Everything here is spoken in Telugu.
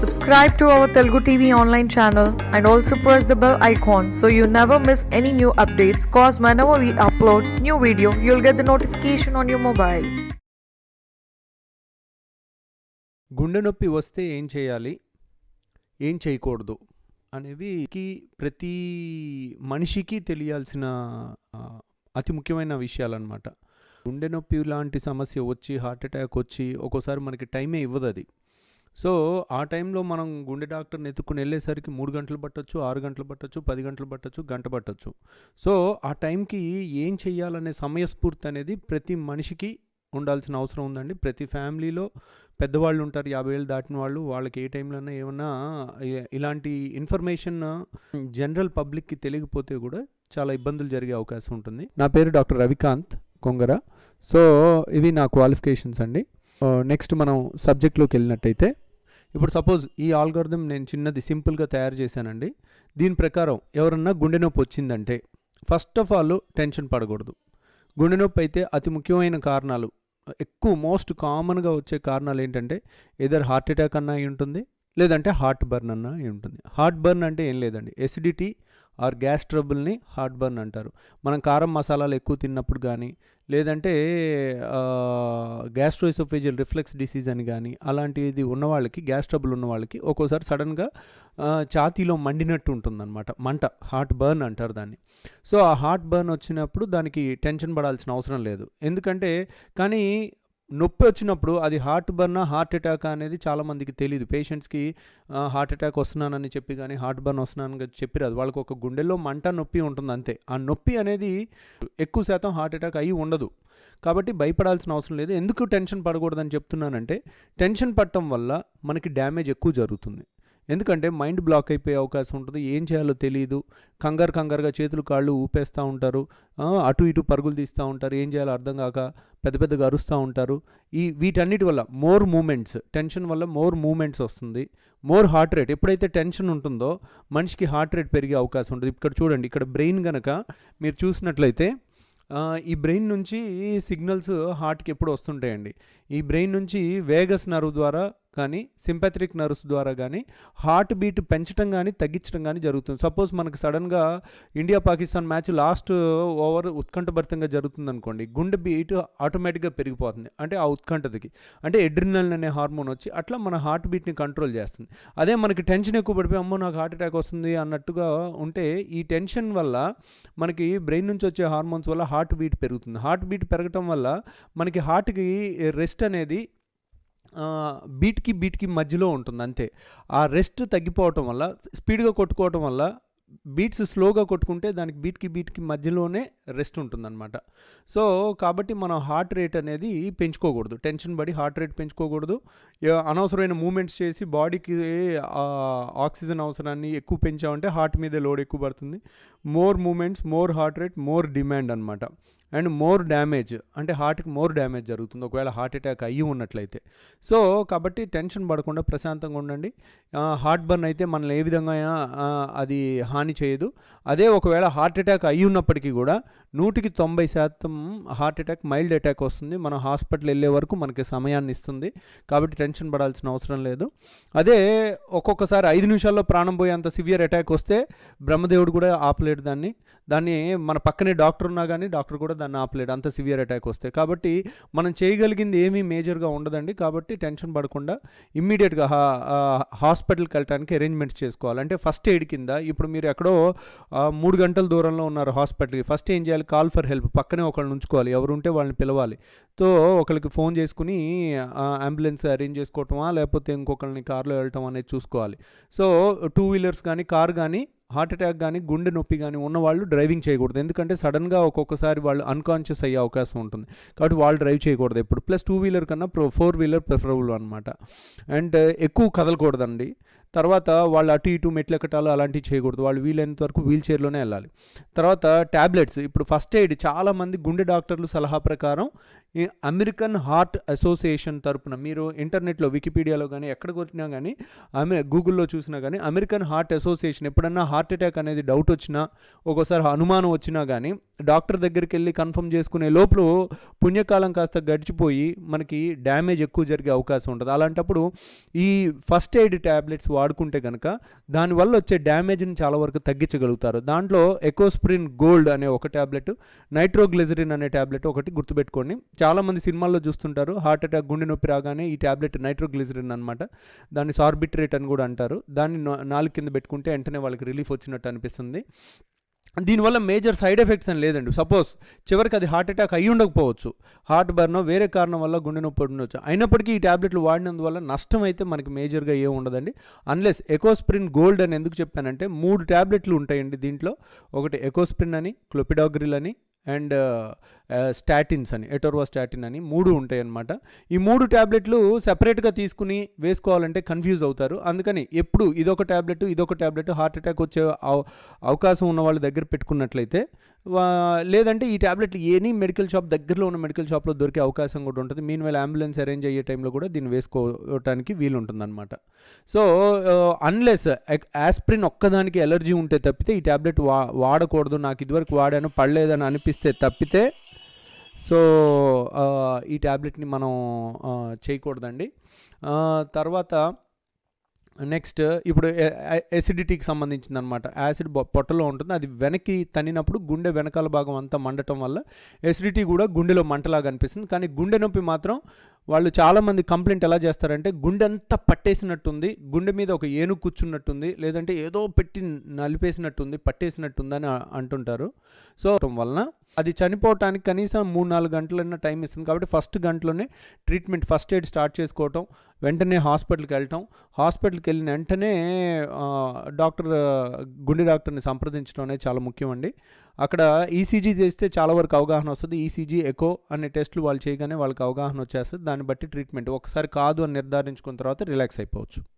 Subscribe to our Telugu TV online channel and also press the bell icon so you never miss any new updates cause whenever we upload new video you'll get the notification on your mobile. గుండె నొప్పి వస్తే ఏం చేయాలి ఏం చేయకూడదు అనేవి ప్రతి మనిషికి తెలియాల్సిన అతి ముఖ్యమైన విషయాలన్నమాట గుండె నొప్పి లాంటి సమస్య వచ్చి హార్ట్ అటాక్ వచ్చి ఒక్కోసారి మనకి టైమే ఇవ్వదు అది సో ఆ టైంలో మనం గుండె డాక్టర్ని ఎత్తుకుని వెళ్ళేసరికి మూడు గంటలు పట్టొచ్చు ఆరు గంటలు పట్టొచ్చు పది గంటలు పట్టొచ్చు గంట పట్టొచ్చు. సో ఆ టైంకి ఏం చెయ్యాలనే సమయస్ఫూర్తి అనేది ప్రతి మనిషికి ఉండాల్సిన అవసరం ఉందండి. ప్రతి ఫ్యామిలీలో పెద్దవాళ్ళు ఉంటారు యాభై ఏళ్ళు దాటిన వాళ్ళు వాళ్ళకి ఏ టైంలోనే ఏమన్నా ఇలాంటి ఇన్ఫర్మేషన్ జనరల్ పబ్లిక్కి తెలియకపోతే కూడా చాలా ఇబ్బందులు జరిగే అవకాశం ఉంటుంది. నా పేరు డాక్టర్ రవికాంత్ కొంగర. సో ఇవి నా క్వాలిఫికేషన్స్ అండి. నెక్స్ట్ మనం సబ్జెక్ట్లోకి వెళ్ళినట్టయితే ఇప్పుడు సపోజ్ ఈ ఆల్గోరిథం నేను చిన్నది సింపుల్గా తయారు చేశానండి. దీని ప్రకారం ఎవరన్నా గుండె నొప్పి వచ్చిందంటే ఫస్ట్ ఆఫ్ ఆల్ టెన్షన్ పడకూడదు. గుండె నొప్పి అయితే అతి ముఖ్యమైన కారణాలు. ఎక్కువ మోస్ట్ కామన్గా వచ్చే కారణాలు ఏంటంటే ఏదర్ హార్ట్ అటాక్ అన్నా అయి ఉంటుంది లేదంటే హార్ట్ బర్న్ అన్నా అయి ఉంటుంది. హార్ట్ బర్న్ అంటే ఏం లేదండి. ఎసిడిటీ ఆర్ గ్యాస్ ట్రబుల్ని హార్ట్ బర్న్ అంటారు. మనం కారం మసాలాలు ఎక్కువ తిన్నప్పుడు కానీ లేదంటే గ్యాస్ట్రోఎసోఫేజియల్ రిఫ్లెక్స్ డిసీజ్ అని కానీ అలాంటిది ఉన్నవాళ్ళకి గ్యాస్ ట్రబుల్ ఉన్న వాళ్ళకి ఒక్కోసారి సడన్గా ఛాతీలో మండినట్టు ఉంటుందన్నమాట. మంట హార్ట్ బర్న్ అంటారు దాన్ని. సో ఆ హార్ట్ బర్న్ వచ్చినప్పుడు దానికి టెన్షన్ పడాల్సిన అవసరం లేదు. ఎందుకంటే కానీ నొప్పి వచ్చినప్పుడు అది హార్ట్ బర్న్ హార్ట్ అటాక్ అనేది చాలామందికి తెలియదు పేషెంట్స్కి హార్ట్ అటాక్ వస్తున్నానని చెప్పి కానీ హార్ట్ బర్న్ వస్తున్నానని చెప్పిరాదు వాళ్ళకి ఒక గుండెల్లో మంట నొప్పి ఉంటుంది అంతే. ఆ నొప్పి అనేది ఎక్కువ శాతం హార్ట్ అటాక్ అయ్యి ఉండదు. కాబట్టి భయపడాల్సిన అవసరం లేదు. ఎందుకు టెన్షన్ పడకూడదని చెప్తున్నానంటే టెన్షన్ పడటం వల్ల మనకి డ్యామేజ్ ఎక్కువ జరుగుతుంది. ఎందుకంటే మైండ్ బ్లాక్ అయిపోయే అవకాశం ఉంటుంది. ఏం చేయాలో తెలియదు కంగారు కంగారుగా చేతులు కాళ్ళు ఊపేస్తూ ఉంటారు. అటు ఇటు పరుగులు తీస్తూ ఉంటారు. ఏం చేయాలో అర్థం కాక పెద్ద పెద్దగా అరుస్తూ ఉంటారు. ఈ వీటన్నిటి వల్ల మోర్ మూమెంట్స్ టెన్షన్ వల్ల మోర్ మూమెంట్స్ వస్తుంది. More heart rate. ఎప్పుడైతే టెన్షన్ ఉంటుందో మనిషికి హార్ట్ రేట్ పెరిగే అవకాశం ఉంటుంది. ఇక్కడ చూడండి ఇక్కడ బ్రెయిన్ కనుక మీరు చూసినట్లయితే ఈ బ్రెయిన్ నుంచి సిగ్నల్స్ హార్ట్కి ఎప్పుడు వస్తుంటాయండి. ఈ బ్రెయిన్ నుంచి వేగస్ నర్వ్ ద్వారా కానీ సింపథరిక్ నర్వ్స్ ద్వారా కానీ హార్ట్ బీట్ పెంచడం కానీ తగ్గించడం కానీ జరుగుతుంది. సపోజ్ మనకు సడన్గా India Pakistan match last over ఉత్కంఠభరితంగా జరుగుతుంది అనుకోండి గుండె బీట్ ఆటోమేటిక్గా పెరిగిపోతుంది. అంటే ఆ ఉత్కంఠతకి. అంటే ఎడ్రినల్ అనే హార్మోన్ వచ్చి అట్లా మన హార్ట్ బీట్ని కంట్రోల్ చేస్తుంది. అదే మనకి టెన్షన్ ఎక్కువ పడిపోయి అమ్మో నాకు హార్ట్ అటాక్ వస్తుంది అన్నట్టుగా ఉంటే ఈ టెన్షన్ వల్ల మనకి బ్రెయిన్ నుంచి వచ్చే హార్మోన్స్ వల్ల హార్ట్ బీట్ పెరుగుతుంది. హార్ట్ బీట్ పెరగటం వల్ల మనకి హార్ట్కి రెస్ట్ అనేది బీట్కి బీట్కి మధ్యలో ఉంటుంది అంతే. ఆ రెస్ట్ తగ్గిపోవటం వల్ల స్పీడ్గా కొట్టుకోవటం వల్ల బీట్స్ స్లోగా కొట్టుకుంటే దానికి బీట్కి బీట్కి మధ్యలోనే రెస్ట్ ఉంటుందన్నమాట. సో కాబట్టి మనం హార్ట్ రేట్ అనేది పెంచుకోకూడదు. టెన్షన్ పడి హార్ట్ రేట్ పెంచుకోకూడదు. అనవసరమైన మూమెంట్స్ చేసి బాడీకి ఆక్సిజన్ అవసరాన్ని ఎక్కువ పెంచామంటే హార్ట్ మీద లోడ్ ఎక్కువ పడుతుంది. More moments more heart rate more demand అనమాట అండ్ మోర్ డ్యామేజ్ అంటే హార్ట్కి మోర్ డ్యామేజ్ జరుగుతుంది. ఒకవేళ హార్ట్ అటాక్ అయ్యి ఉన్నట్లయితే. సో కాబట్టి టెన్షన్ పడకుండా ప్రశాంతంగా ఉండండి. హార్ట్ బర్న్ అయితే మనల్ని ఏ విధంగా అయినా అది హాని చేయదు. అదే ఒకవేళ హార్ట్ అటాక్ అయి ఉన్నప్పటికీ కూడా నూటికి తొంభై శాతం హార్ట్ అటాక్ మైల్డ్ అటాక్ వస్తుంది. మనం హాస్పిటల్ వెళ్ళే వరకు మనకి సమయాన్ని ఇస్తుంది. కాబట్టి టెన్షన్ పడాల్సిన అవసరం లేదు. అదే ఒక్కొక్కసారి ఐదు నిమిషాల్లో ప్రాణం పోయేంత సివియర్ అటాక్ వస్తే బ్రహ్మదేవుడు కూడా ఆపలేడు దాన్ని. దాన్ని మన పక్కనే డాక్టర్ ఉన్నా కానీ డాక్టర్ కూడా దాన్ని ఆపలేడు. అంత సివియర్ అటాక్ వస్తే. కాబట్టి మనం చేయగలిగింది ఏమీ మేజర్గా ఉండదండి. కాబట్టి టెన్షన్ పడకుండా ఇమ్మీడియట్గా హాస్పిటల్కి వెళ్ళడానికి అరేంజ్మెంట్స్ చేసుకోవాలి. అంటే ఫస్ట్ ఎయిడ్ కింద ఇప్పుడు మీరు ఎక్కడో ఆ, మూడు గంటల దూరంలో ఉన్నారు హాస్పిటల్కి. ఫస్ట్ ఏం చేయాలి? Call for help. పక్కనే ఒకళ్ళని ఉంచుకోవాలి. ఎవరు ఉంటే వాళ్ళని పిలవాలి. తో ఒకరికి ఫోన్ చేసుకుని అంబులెన్స్ అరేంజ్ చేసుకోవటమా? లేకపోతే ఇంకొకరిని కార్లో వెళ్ళటం అనేది చూసుకోవాలి. సో టూ వీలర్స్ కానీ కార్ కానీ హార్ట్ అటాక్ కానీ గుండె నొప్పి కానీ ఉన్న వాళ్ళు డ్రైవింగ్ చేయకూడదు. ఎందుకంటే సడన్గా ఒక్కొక్కసారి వాళ్ళు అన్కాన్షియస్ అయ్యే అవకాశం ఉంటుంది. కాబట్టి వాళ్ళు డ్రైవ్ చేయకూడదు ఎప్పుడు. ప్లస్ టూ వీలర్ కన్నా ప్రో ఫోర్ వీలర్ ప్రిఫరబుల్ అనమాట అండ్ ఎక్కువ కదలకూడదండి. తర్వాత వాళ్ళు అటు ఇటు మెట్లు ఎక్కటాలు అలాంటివి చేయకూడదు. వాళ్ళు వీలైనంత వరకు వీల్ చైర్లోనే వెళ్ళాలి. తర్వాత ట్యాబ్లెట్స్ ఇప్పుడు ఫస్ట్ ఎయిడ్ చాలామంది గుండె డాక్టర్లు సలహా ప్రకారం ఈ అమెరికన్ హార్ట్ అసోసియేషన్ తరపున మీరు ఇంటర్నెట్లో వికీపీడియాలో కానీ ఎక్కడ కొట్టినా కానీ అమె గూగుల్లో చూసినా కానీ అమెరికన్ హార్ట్ అసోసియేషన్ ఎప్పుడన్నా హార్ట్ అటాక్ అనేది డౌట్ వచ్చినా ఒక్కోసారి అనుమానం వచ్చినా కానీ డాక్టర్ దగ్గరికి వెళ్ళి కన్ఫర్మ్ చేసుకునే లోపల పుణ్యకాలం కాస్త గడిచిపోయి మనకి డ్యామేజ్ ఎక్కువ జరిగే అవకాశం ఉంటుంది. అలాంటప్పుడు ఈ ఫస్ట్ ఎయిడ్ ట్యాబ్లెట్స్ వాడుకుంటే కనుక దానివల్ల వచ్చే డ్యామేజ్ని చాలా వరకు తగ్గించగలుగుతారు. దాంట్లో ఎకోస్ప్రిన్ గోల్డ్ అనే ఒక ట్యాబ్లెట్ నైట్రోగ్లిజరిన్ అనే ట్యాబ్లెట్ ఒకటి గుర్తుపెట్టుకోండి. చాలామంది సినిమాల్లో చూస్తుంటారు హార్ట్ అటాక్ గుండె నొప్పి రాగానే ఈ ట్యాబ్లెట్ నైట్రోగ్లిజరిన్ అనమాట దాన్ని సార్బిట్రేట్ అని కూడా అంటారు. దాన్ని నాలుగు కింద పెట్టుకుంటే వెంటనే వాళ్ళకి రిలీఫ్ వచ్చినట్టు అనిపిస్తుంది. దీనివల్ల మేజర్ సైడ్ ఎఫెక్ట్స్ అని లేదండి. సపోజ్ చివరికి అది హార్ట్ అటాక్ అయ్యి ఉండకపోవచ్చు. హార్ట్ బర్నో వేరే కారణం వల్ల గుండె నొప్పి ఉండొచ్చు. అయినప్పటికీ ఈ ట్యాబ్లెట్లు వాడినందువల్ల నష్టం అయితే మనకి మేజర్గా ఏం ఉండదండి. అన్లెస్ ఎకోస్ప్రిన్ గోల్డ్ అని ఎందుకు చెప్పానంటే మూడు ట్యాబ్లెట్లు ఉంటాయండి దీంట్లో. ఒకటి ఎకోస్ప్రిన్ అని క్లోపిడాగ్రిల్ అని అండ్ స్టాటిన్స్ అని ఎటోర్వా స్టాటిన్ అని మూడు ఉంటాయి అన్నమాట ఈ మూడు ట్యాబ్లెట్లు సెపరేట్గా తీసుకుని వేసుకోవాలంటే కన్ఫ్యూజ్ అవుతారు. అందుకని ఎప్పుడు ఇదొక ట్యాబ్లెట్ ఇదొక ట్యాబ్లెట్ హార్ట్ అటాక్ వచ్చే అవ- అవకాశం ఉన్న వాళ్ళ దగ్గర పెట్టుకున్నట్లయితే లేదంటే ఈ ట్యాబ్లెట్ ఎనీ మెడికల్ షాప్ దగ్గరలో ఉన్న మెడికల్ షాప్లో దొరికే అవకాశం కూడా ఉంటుంది. మీన్ వేళ అంబులెన్స్ అరేంజ్ అయ్యే టైంలో కూడా దీన్ని వేసుకోవటానికి వీలు ఉంటుందన్నమాట సో అన్లెస్ ఆస్ప్రిన్ ఒక్కదానికి ఎలర్జీ ఉంటే తప్పితే ఈ ట్యాబ్లెట్ వా వాడకూడదు. నాకు ఇదివరకు వాడాను పడలేదని అనిపిస్తే తప్పితే సో ఈ ట్యాబ్లెట్ని మనం చేయకూడదండి. తర్వాత నెక్స్ట్ ఇప్పుడు ఎసిడిటీకి సంబంధించింది అనమాట యాసిడ్ బొ- పొట్టలో ఉంటుంది. అది వెనక్కి తన్నినప్పుడు గుండె వెనకాల భాగం అంతా మండటం వల్ల ఎసిడిటీ కూడా గుండెలో మంటలాగా అనిపిస్తుంది. కానీ గుండె నొప్పి మాత్రం వాళ్ళు చాలామంది కంప్లైంట్ ఎలా చేస్తారంటే గుండె అంతా పట్టేసినట్టుంది గుండె మీద ఒక ఏనుగు కూర్చున్నట్టుంది లేదంటే ఏదో పెట్టి నలిపేసినట్టుంది పట్టేసినట్టుంది అని అంటుంటారు. సో వలన అది చనిపోవటానికి కనీసం మూడు నాలుగు గంటలన్న టైం ఇస్తుంది. కాబట్టి ఫస్ట్ గంటలోనే ట్రీట్మెంట్ ఫస్ట్ ఎయిడ్ స్టార్ట్ చేసుకోవటం వెంటనే హాస్పిటల్కి వెళ్ళటం హాస్పిటల్కి వెళ్ళిన వెంటనే డాక్టర్ గుండె డాక్టర్ని సంప్రదించడం అనేది చాలా ముఖ్యం అండి అక్కడ ఈసీజీ చేస్తే చాలా వరకు అవగాహన వస్తుంది. ఈసీజీ ఎకో అనే టెస్ట్లు వాళ్ళు చేయగానే వాళ్ళకి అవగాహన వచ్చేస్తుంది. దాన్ని బట్టి ట్రీట్మెంట్ ఒకసారి కాదు అని నిర్ధారించుకున్న తర్వాత రిలాక్స్ అయిపోవచ్చు.